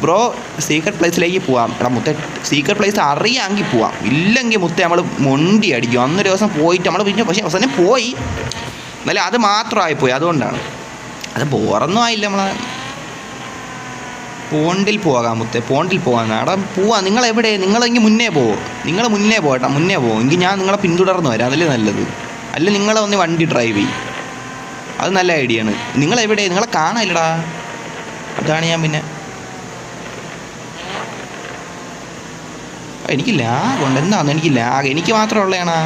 Bro secret പ്ലേസിലേക്ക് പോവാം. എടാ മുത്ത സീക്രട്ട് പ്ലേസ് അറിയാമെങ്കിൽ പോവാം. ഇല്ലെങ്കിൽ മുത്ത നമ്മൾ മൊണ്ടി അടിക്കും. അന്നൊരു ദിവസം പോയിട്ട് നമ്മൾ പിന്നെ പക്ഷേ അവസാനം പോയി. എന്നാലും അത് മാത്രമായി പോയി. അതുകൊണ്ടാണ്. അത് ബോറൊന്നും ആയില്ല നമ്മളെ. പോണ്ടിൽ പോകാം മുത്തേ പോണ്ടിൽ പോകാം. അവിടെ പോവാം. നിങ്ങൾ എവിടെ? നിങ്ങളെങ്കിൽ മുന്നേ പോവോ നിങ്ങൾ മുന്നേ പോകട്ടെ മുന്നേ പോകും എങ്കിൽ ഞാൻ നിങ്ങളെ പിന്തുടർന്ന് വരാം. അതല്ലേ നല്ലത്. അല്ല നിങ്ങളെ ഒന്ന് വണ്ടി ഡ്രൈവ് ചെയ്യും. അത് നല്ല ഐഡിയ ആണ്. നിങ്ങളെവിടെ നിങ്ങളെ കാണാനില്ലടാ. അതാണ് ഞാൻ പിന്നെ എനിക്ക് ലാഗ് ഉണ്ട്. എന്താന്ന് എനിക്ക് ലാഗ് എനിക്ക് മാത്രം ഉള്ളതാണ്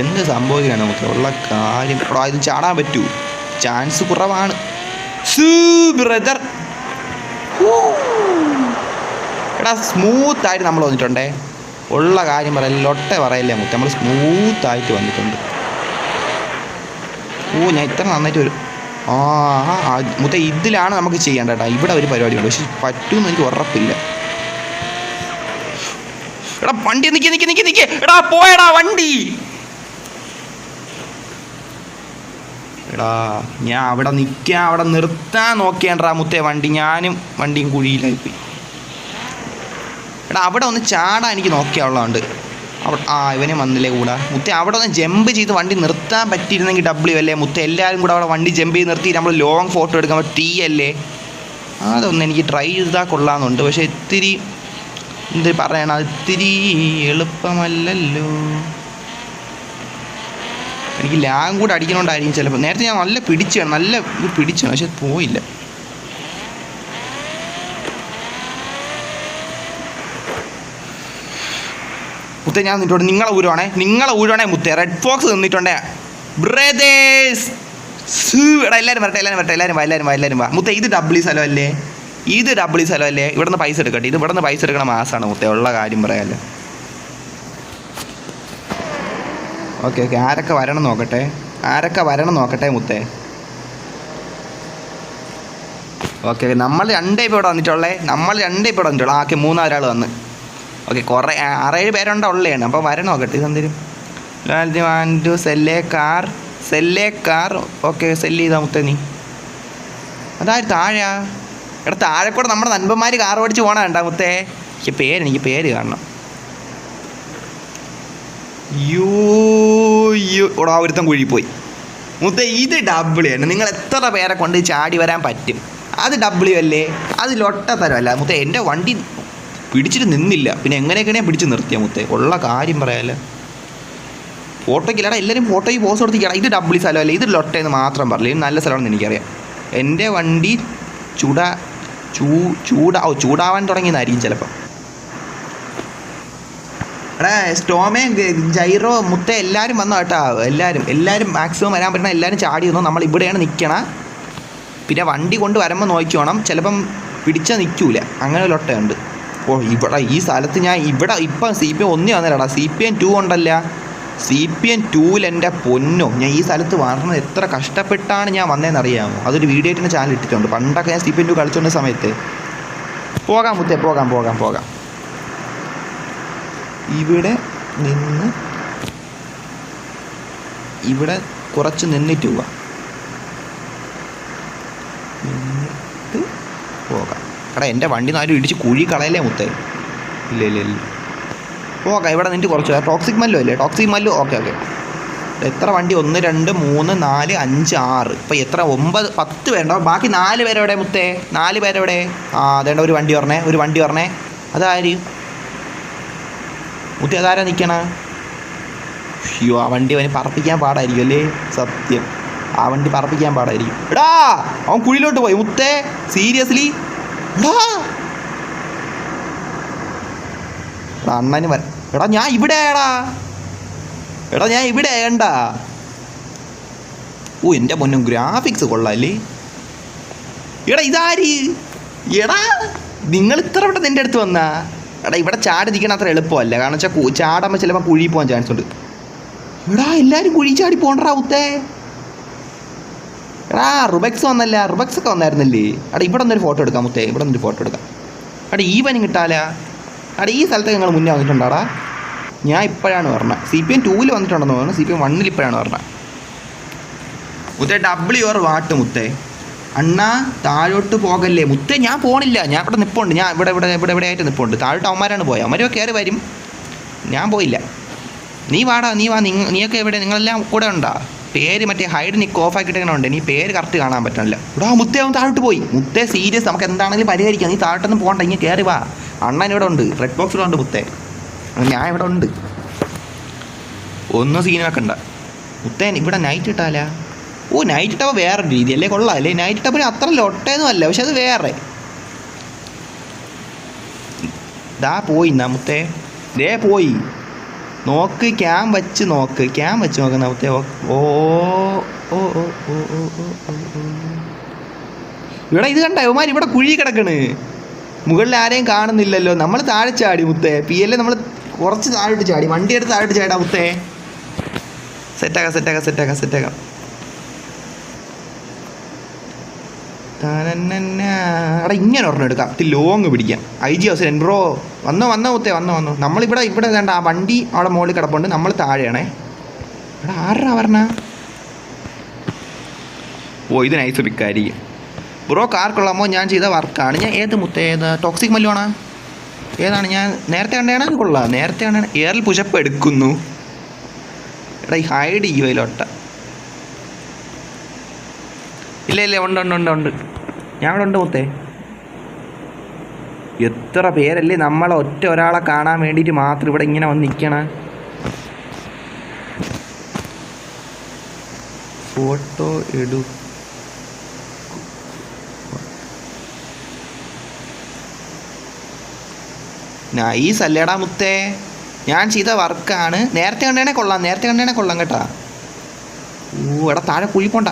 എന്ത് സംഭവിക്കാണ് നമുക്ക്? ഉള്ള കാര്യം എടാ ഇത് ചാടാൻ പറ്റൂ. ചാൻസ് കുറവാണ്. ബ്രദർ. എടാ സ്മൂത്ത് ആയിട്ട് നമ്മൾ വന്നിട്ടുണ്ടേ. ഉള്ള കാര്യം പറയല്ലേ ലൊട്ടെ പറയല്ലേ നമുക്ക്? നമ്മൾ സ്മൂത്ത് ആയിട്ട് വന്നിട്ടുണ്ട്. ഓ ഞാൻ ഇത്ര നന്നായിട്ട് വരും. ആ മുത്ത ഇതിലാണ് നമുക്ക് ചെയ്യേണ്ട ഇവിടെ ഒരു പരിപാടി ഉണ്ട്. പക്ഷെ പറ്റുമെന്ന് എനിക്ക് ഉറപ്പില്ല. എടാ വണ്ടി നിക്ക് നിക്ക് നിക്ക് നിക്ക്. എടാ പോയടാ വണ്ടി. എടാ ഞാൻ അവിടെ നിൽക്കാൻ അവിടെ നിർത്താൻ നോക്കിയാണ്ടാ മുത്തേ വണ്ടി. ഞാനും വണ്ടിയും കുഴിയിലായി പോയി എടാ അവിടെ ഒന്ന് ചാടാൻ എനിക്ക് നോക്കിയാളുണ്ട് അവിടെ ആ ഇവനെ വന്നില്ലേ കൂടാ. മുത്തേ അവിടെ ഒന്ന് ജമ്പ് ചെയ്ത് വണ്ടി നിർത്താൻ പറ്റിയിരുന്നെങ്കിൽ ഡബ്ല്യു അല്ലേ? മുത്തേ എല്ലാവരും കൂടെ അവിടെ വണ്ടി ജമ്പ് ചെയ്ത് നിർത്തി നമ്മൾ ലോങ് ഫോട്ടോ എടുക്കാൻ ടീ അല്ലേ? അതൊന്ന് എനിക്ക് ട്രൈ ചെയ്താൽ കൊള്ളാമെന്നുണ്ട്. പക്ഷേ ഇത്തിരി എന്ത് പറയണം? ഇത്തിരി എളുപ്പമല്ലല്ലോ. എനിക്ക് ലാഗും കൂടെ അടിക്കണോണ്ടായിരിക്കും ചിലപ്പോൾ നേരത്തെ ഞാൻ നല്ല പിടിച്ചാണ് നല്ല ഇത് പിടിച്ചാണ് പക്ഷെ പോയില്ല. മുത്തേ ഞാൻ നിന്നിട്ടുണ്ട് നിങ്ങളെ ഊരുവാണേ. നിങ്ങളെ ഊരുവാണേ മുത്തേ. Red Fox നിന്നിട്ടുണ്ടേ. ബ്രദേഴ്സ് എടാ എല്ലാവരും വരട്ടെ എല്ലാവരും വരട്ടെ എല്ലാവരും വാ എല്ലാവരും വാ എല്ലാവരും വാ. മുത്തേ ഇത് ഡബ്ല്യു സ്ഥലമല്ലേ ഇത് ഡബിൾ സ്ഥലമല്ലേ ഇവിടെ നിന്ന് പൈസ എടുക്കട്ടെ. ഇത് ഇവിടെ നിന്ന് പൈസ എടുക്കണ മാസമാണ് മുത്തേ. ഉള്ള കാര്യം പറയാല്ലേ. Okay okay. ആരൊക്കെ വരണം നോക്കട്ടെ? ആരൊക്കെ വരണം നോക്കട്ടെ മുത്തേ? ഓക്കെ നമ്മൾ രണ്ടേ ഇപ്പോൾ ഇവിടെ വന്നിട്ടുള്ളേ. നമ്മൾ രണ്ടേ ഇപ്പോൾ ഇവിടെ വന്നിട്ടുള്ളൂ. ആക്കി മൂന്നാരാൾ വന്ന്. ഓക്കെ കുറേ ആറേഴ് പേരുണ്ടോ ഉള്ളതാണ് അപ്പോൾ വരണം നോക്കട്ടെ. ഇതെന്തേലും വാൻ സെല്ലേ കാർ. സെല്ലേ കാർ. ഓക്കെ സെല്ല് ചെയ്താൽ മുത്തേ നീ. അതായത് താഴെയാ? എടാ താഴെക്കൂടെ നമ്മുടെ നൻപന്മാർ കാർ ഓടിച്ച് പോകണ കണ്ടാ മുത്തേ. എനിക്ക് പേര് എനിക്ക് പേര് കാണണം. യൂ യൂ. ഇവിടെ ഒരുത്തം കുഴി പോയി. മുത്തേ ഇത് ഡബിൾ ആണ്. നിങ്ങൾ എത്ര പേരെ കൊണ്ട് ചാടി വരാൻ പറ്റും? അത് ഡബ്ല്യു അല്ലേ? അത് ലൊട്ട തരമല്ല മുത്തേ എന്റെ വണ്ടി പിടിച്ചിട്ട് നിന്നില്ല. പിന്നെ എങ്ങനെയൊക്കെയാണ് പിടിച്ച് നിർത്തിയ മുത്തേ? ഉള്ള കാര്യം പറയാമല്ലോ ഫോട്ടോയ്ക്കില്ലടാ എല്ലാവരും ഫോട്ടോയ്ക്ക് പോസ് കൊടുത്തിക്കടാ ഇത് ഡബ്ല്യു സ്ഥലമല്ലേ? ഇത് ലൊട്ടയെന്ന് മാത്രം പറയില്ല ഇത് നല്ല സ്ഥലമാണെന്ന് എനിക്കറിയാം. എന്റെ വണ്ടി ചൂടാ ചൂ ചൂടാ ഓ ചൂടാവാൻ തുടങ്ങിയെന്നായിരിക്കും ചിലപ്പോൾ എടാ സ്റ്റോമേ ഗ- ജൈറോ മുത്ത എല്ലാവരും വന്നു കേട്ടോ. എല്ലാവരും എല്ലാവരും മാക്സിമം വരാൻ പറ്റണം എല്ലാവരും ചാടി വന്നു. നമ്മൾ ഇവിടെയാണ് നിൽക്കണ പിന്നെ വണ്ടി കൊണ്ട് വരുമ്പോൾ നോക്കിക്കോണം. ചിലപ്പം പിടിച്ചാൽ നിൽക്കൂല അങ്ങനെ ഒരു ഒട്ടയുണ്ട്. ഓ ഇവിടെ ഈ സ്ഥലത്ത് ഞാൻ ഇവിടെ ഇപ്പം സി പി എം ഒന്നേ വന്നില്ലടാ. സി പി എം ടു ഉണ്ടല്ല സി പി എം ടൂവിൽ എന്റെ പൊന്നോ ഞാൻ ഈ സ്ഥലത്ത് വളർന്നത് എത്ര കഷ്ടപ്പെട്ടാണ് ഞാൻ വന്നതെന്ന് അറിയാമോ അതൊരു വീഡിയോ ആയിട്ട് ചാനൽ ഇട്ടിട്ടുണ്ട്. പണ്ടൊക്കെ ഞാൻ സി പി എം ടു കളിച്ചുകൊണ്ട സമയത്ത്. പോകാം മുത്തേ പോകാം പോകാം പോകാം. ഇവിടെ നിന്ന് ഇവിടെ കുറച്ച് നിന്നിട്ട് പോവാം. നിന്നിട്ട് പോകാം. എടാ എന്റെ വണ്ടി നാലും ഇടിച്ച് കുഴി കളയല്ലേ മുത്തേ? ഇല്ല ഇല്ല ഇല്ല. പോകാം ഇവിടെ നിന്നിട്ട് കുറച്ച് ടോക്സിക് മല്ലോ അല്ലേ? Toxic Mallu okay okay. എത്ര വണ്ടി? ഒന്ന് രണ്ട് മൂന്ന് നാല് അഞ്ച് ആറ്. ഇപ്പം എത്ര? ഒമ്പത് പത്ത് വേണ്ട ബാക്കി നാല് പേരെവിടെ മുത്തേ? നാല് പേരെവിടെ? ആ അതേണ്ട ഒരു വണ്ടി പറഞ്ഞേ ഒരു വണ്ടി പറഞ്ഞേ അതാര്? മുത്തി അതാരാ നിൽക്കണ അയ്യോ ആ വണ്ടി അവന് പറപ്പിക്കാൻ പാടായിരിക്കും അല്ലേ? സത്യം. ആ വണ്ടി പറപ്പിക്കാൻ പാടായിരിക്കും. എടാ അവൻ കുഴിയിലോട്ട് പോയി. മുത്തേ സീരിയസ്ലി എടാ എടാ അണ്ണന് വര എടാ ഞാൻ ഇവിടെ എടാ ഞാൻ ഇവിടെ ഏണ്ട ഓ എന്റെ മുന്നും ഗ്രാഫിക്സ് കൊള്ളാല്ലേ. എടാ ഇതാര്? എടാ നിങ്ങൾ ഇത്ര ഇവിടെ നിന്റെ അടുത്ത് വന്നാ. എടാ ഇവിടെ ചാടി നിൽക്കണ അത്ര എളുപ്പമല്ല. കാരണം വെച്ചാൽ ചാടുമ്പോൾ ചിലപ്പോൾ കുഴി പോകാൻ ചാൻസ് ഉണ്ട്. എടാ എല്ലാവരും കുഴി ചാടി പോണ്ടടാ ഉത്തേ. എടാ റുബക്സ് വന്നല്ല. റുബക്സ് ഒക്കെ വന്നായിരുന്നല്ലേ? എടാ ഇവിടെ നിന്നൊരു ഫോട്ടോ എടുക്കാം മുത്തേ ഇവിടെ നിന്നൊരു ഫോട്ടോ എടുക്കാം. എടാ ഈ പനി കിട്ടാല? എടാ ഈ സ്ഥലത്ത് നിങ്ങൾ മുന്നേ വന്നിട്ടുണ്ടാടാ. ഞാൻ ഇപ്പോഴാണ് പറഞ്ഞത് സി പി എം ടൂവിൽ വന്നിട്ടുണ്ടെന്ന് തോന്നുന്നു. സി പി എം വണ്ണിൽ ഇപ്പോഴാണ് പറഞ്ഞത് മുത്തേ ഡബ്ല്യു ഓർ വാട്ട് മുത്തേ. അണ്ണാ താഴോട്ട് പോകല്ലേ? മുത്തേ ഞാൻ പോണില്ല. ഞാൻ ഇവിടെ നിപ്പുണ്ട്. ഞാൻ ഇവിടെ ഇവിടെ ഇവിടെ ഇവിടെ ആയിട്ട് നിപ്പുണ്ട്. താഴോട്ട് അവന്മാരാണ് പോയത് അവന്മാരോ കയറി വരും. ഞാൻ പോയില്ല. നീ വാടാ നീ വാ. നീയൊക്കെ എവിടെ? നിങ്ങളെല്ലാം കൂടെ ഉണ്ടാ? പേര് മറ്റേ ഹൈഡ് നിക്ക് ഓഫ് ആക്കിയിട്ടിങ്ങനെ ഉണ്ട്? നീ പേര് കറക്റ്റ് കാണാൻ പറ്റണില്ല. ഇവിടെ മുത്തേ അവൻ താഴോട്ട് പോയി. മുത്തേ സീരിയസ് നമുക്ക് എന്താണെങ്കിലും പരിഹരിക്കാം. നീ താഴോട്ടൊന്നും പോകണ്ട ഇങ്ങനെ കയറി വാ. അണ്ണൻ ഇവിടെ ഉണ്ട്. റെഡ് ബോക്സ് ഇവിടെ ഉണ്ട് മുത്തേ ഞാൻ ഇവിടെ ഉണ്ട്. ഒന്നും സീൻ വെക്കണ്ട. മുത്തേൻ ഇവിടെ നൈറ്റ് ഇട്ടാലാ? ഓ നൈറ്റ് ഇട്ടപ്പോൾ വേറെ രീതി അല്ലേ കൊള്ളാം അല്ലേ നൈറ്റ് ഇട്ടപ്പോൾ അത്ര ലൊട്ടേന്നും അല്ല പക്ഷെ അത് വേറെ. ഇതാ പോയി മുത്തേ. ദേ പോയി. നോക്ക് ക്യാം വെച്ച് നോക്ക്. ക്യാം വെച്ച് നോക്ക് മുത്തേ. ഓ ഓ ഓ ഓ ഓ ഇവിടെ ഇത് കണ്ട ഇവമാർ ഇവിടെ കുഴി കിടക്കണ്. മുകളിൽ ആരെയും കാണുന്നില്ലല്ലോ. നമ്മൾ താഴെ ചാടി മുത്തേ. പി എൽ നമ്മൾ കുറച്ച് താഴോട്ട് ചാടി. വണ്ടി എടുത്ത് താഴോട്ട് ചാടാ മുത്തേ. സെറ്റാക്കാം സെറ്റാക്കാം സെറ്റാക്കാം സെറ്റാക്കാം അവിടെ ഇങ്ങനെ ഒരെണ്ണം എടുക്കാം. ഇത് ലോങ് പിടിക്കാം. ഐ ജി ഹൗസ് എൻബ്രോ വന്നോ വന്നോ മുത്തേ വന്നോ വന്നോ. നമ്മളിവിടെ ഇവിടെ വേണ്ട ആ വണ്ടി അവിടെ മുകളിൽ കിടപ്പുണ്ട്. നമ്മൾ താഴെയാണേ. ഇവിടെ ആരാ പറഞ്ഞ? ഓ ഇത് നൈസ് പിക്കായിരിക്കും ബ്രോ കാർ കൊള്ളാമോ? ഞാൻ ചെയ്ത വർക്കാണ്. ഞാൻ ഏത് മുത്തേ ഏത് ടോക്സിക് മല്ലുവാണ്? ഏതാണ് ഞാൻ നേരത്തെ കണ്ടേണ? അത് കൊള്ളാം. നേരത്തെ കണ്ടേണ. എയറിൽ പുഷപ്പ് എടുക്കുന്നു. എടാ ഈ ഹൈഡ് ചെയ്യുവയിലോട്ട ഇല്ല ഇല്ല ഉണ്ട് ഉണ്ട് ഉണ്ട് ഉണ്ട്. ഞാൻ ഇവിടെ ഉണ്ട് മുത്തേ. എത്ര പേരല്ലേ നമ്മളെ ഒറ്റ ഒരാളെ കാണാൻ വേണ്ടിയിട്ട് മാത്രം ഇവിടെ ഇങ്ങനെ വന്ന് നിൽക്കണ ഫോട്ടോ എടു നൈസ് അല്ലേടാ മുത്തേ. ഞാൻ ചെയ്ത വർക്കാണ് നേരത്തെ കണ്ടേണേ കൊള്ളാം നേരത്തെ കണ്ടേണേ കൊള്ളാം കേട്ടാ. ഓ എടാ താഴെ കുഴി പോണ്ട.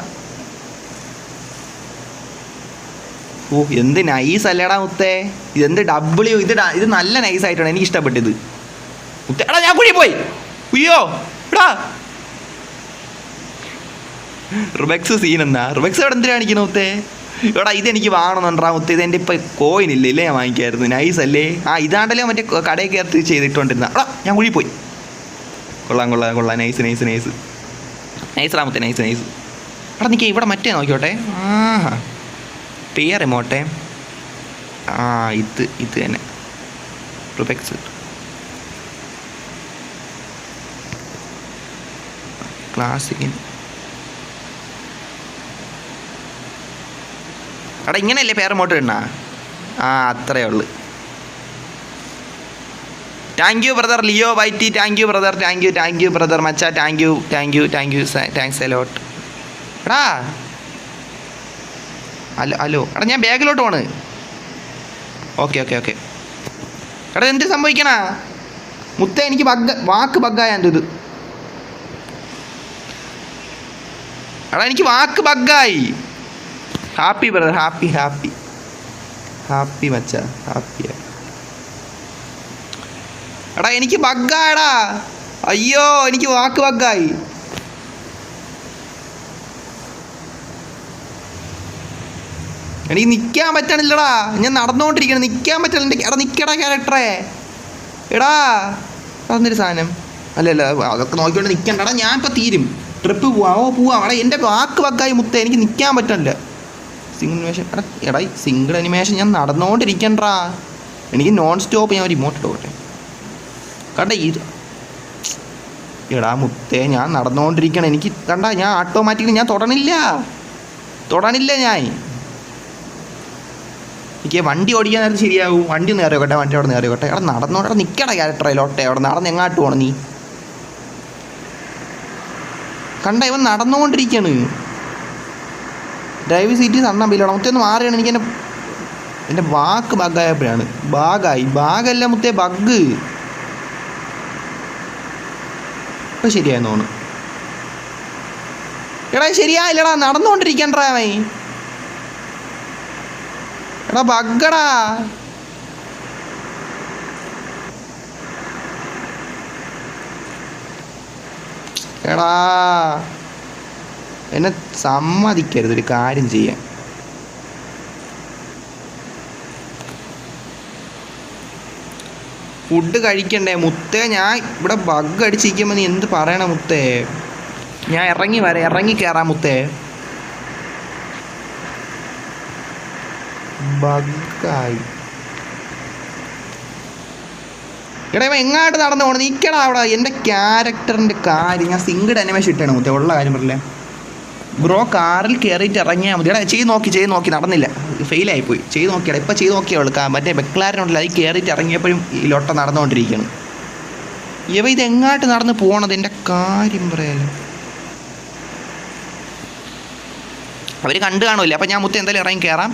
ഓ എന്ത് നൈസ് അല്ലേടാ മുത്തേ. ഇതെന്ത് ഡബ്ല്യു ഇത് ഇത് നല്ല നൈസ് ആയിട്ടാണ് എനിക്ക് ഇഷ്ടപ്പെട്ടത്. മുത്തേ എടാ ഞാൻ കുഴി പോയി. ഉയ്യോ എടാ. റിബക്സ് സീൻ എന്നാ? റിബക്സ് എവിടെ എന്തിനാ മുത്തേ? എടാ ഇതെനിക്ക് വാങ്ങണമെന്നുണ്ടാ ഇത് ഇതെന്റെ ഇപ്പം കോയിൻ ഇല്ല ഞാൻ വാങ്ങിക്കായിരുന്നു. നൈസ് അല്ലേ? ആ ഇതാണ്ടല്ലേ മറ്റേ കടയിൽ കയറി ചെയ്തിട്ടുകൊണ്ടിരുന്ന എടാ ഞാൻ കുഴി പോയി. കൊള്ളാം കൊള്ളാം കൊള്ളാം. നൈസ് നൈസ് നൈസ് നൈസ് റാമത്തെ നൈസ് നൈസ് എടാ നിൽക്കേ ഇവിടെ മറ്റേ നോക്കിയോട്ടെ? ആ പിയർ എമോട്ടെ ആ ഇത് ഇത് തന്നെ. റുബെക്സ് ക്ലാസിക് എടാ ഇങ്ങനെയല്ലേ പേര് മോട്ട് ഇടണ ആ അത്രേ ഉള്ളു. Thank you brother Leo വൈറ്റി thank you brother thank you thank you brother matcha thank you thank you thank you thanks a lot എടാ. ഹലോ അലോ എടാ ഞാൻ ബാഗിലോട്ട് പോണ്. Okay okay okay. എടാ എന്ത് സംഭവിക്കണ? മുത്ത എനിക്ക് ബഗ് വാക്ക് ബഗ്ഗായ എന്റെ ഇത്. എടാ എനിക്ക് വാക്ക് ബഗ്ഗായി happy brother happy happy happy മച്ച ഹാപ്പിയാ എടാ എനിക്ക് ബഗ്ഗാടാ അയ്യോ എനിക്ക് വാക്ക് ബഗ്ഗായി എനിക്ക് നിൽക്കാൻ പറ്റണില്ലടാ. ഞാൻ നടന്നുകൊണ്ടിരിക്കണം നിൽക്കാൻ പറ്റണില്ല. എടാ നിൽക്കടാ ക്യാരക്ടറേ എടാ അതൊന്നൊരു സാധനം? അല്ല അല്ല അതൊക്കെ നോക്കിക്കൊണ്ട് നിൽക്കണ്ടടാ ഞാൻ ഇപ്പം തീരും. ട്രിപ്പ് പോവാം. ഓ പോവാം. എടാ എന്റെ വാക്ക് വക്കായി മുത്ത. എനിക്ക് നിൽക്കാൻ പറ്റണില്ല. സിംഗിൾ അനിമേഷൻ എടാ സിംഗിൾ അനിമേഷൻ ഞാൻ നടന്നുകൊണ്ടിരിക്കണ്ടാ എനിക്ക് നോൺ സ്റ്റോപ്പ് ഞാൻ റിമോട്ട് ഇട്ടോട്ടെ കണ്ട ഇത്? എടാ മുത്തേ ഞാൻ നടന്നുകൊണ്ടിരിക്കണം എനിക്ക് കണ്ട ഞാൻ ഓട്ടോമാറ്റിക്കലി ഞാൻ തൊടണില്ല. തൊടണില്ല ഞാൻ. എനിക്ക് വണ്ടി ഓടിക്കാൻ നേരത്തെ ശരിയാവും വണ്ടി ഒന്ന് കയറിയോട്ടെ വണ്ടി അവിടെ കയറിയോട്ടെ എടാ നടന്നോട്ടെ നിൽക്കട ക്യാരക്ടറിലോട്ടെ അവിടെ നടന്ന് എങ്ങാട്ട് പോകണം നീ. കണ്ട ഇവൻ നടന്നുകൊണ്ടിരിക്കാണ് ഡ്രൈവ് സീറ്റ് സണ്ണം ബില്ലാണ് മുത്തേ ഒന്ന് മാറിയാണ് എനിക്ക് എന്റെ എന്റെ വാക്ക് ബഗ്ഗായപ്പോഴാണ് ബാഗായി ബാഗല്ല മുത്തേ ബഗ് ഇപ്പം ശരിയായെന്ന് തോന്നുന്നു. എടാ ശരിയായില്ലടാ. നടന്നുകൊണ്ടിരിക്കണ്ടാ മൈ എടാ ബഗ്ഗടാ എടാ. എന്നെ സമ്മതിക്കരുത് ഒരു കാര്യം ചെയ്യാൻ. ഫുഡ് കഴിക്കണ്ടേ മുത്തേ? ഞാൻ ഇവിടെ ബഗ് അടിച്ചിരിക്കുമ്പോൾ നീ എന്ത് പറയണ മുത്തേ? ഞാൻ ഇറങ്ങി വരാം ഇറങ്ങി കയറാം മുത്തേ. ബഗ്ഗായി എടാ ഇവ എങ്ങാട്ട് നടന്നു പോകണം നിൽക്കടാ അവിടെ എന്റെ ക്യാരക്ടറിന്റെ കാര്യം. ഞാൻ സിംഗിൾ അനിമേഷൻ ഇട്ടാണ് മുത്തേ ഉള്ള കാര്യം പറയില്ലേ ബ്രോ കാറിൽ കയറിയിട്ട് ഇറങ്ങിയാൽ മതി. എടാ ചെയ്ത് നോക്കി ചെയ്ത് നോക്കി. നടന്നില്ല. ഫെയിലായി പോയി ചെയ്ത് നോക്കിയടാ. ഇപ്പം ചെയ്ത് നോക്കിയവൾ മറ്റേ ബെക്ലാരനുണ്ടല്ലോ അതിൽ കയറിയിട്ട് ഇറങ്ങിയപ്പോഴും ഈ ലൊട്ട നടന്നുകൊണ്ടിരിക്കുകയാണ്. ഇവ ഇത് എങ്ങാട്ട് നടന്ന് പോകണത് എന്റെ കാര്യം പറയാലോ. അവർ കണ്ടു കാണുമല്ലേ? അപ്പം ഞാൻ മുത്ത എന്തായാലും ഇറങ്ങി കയറാം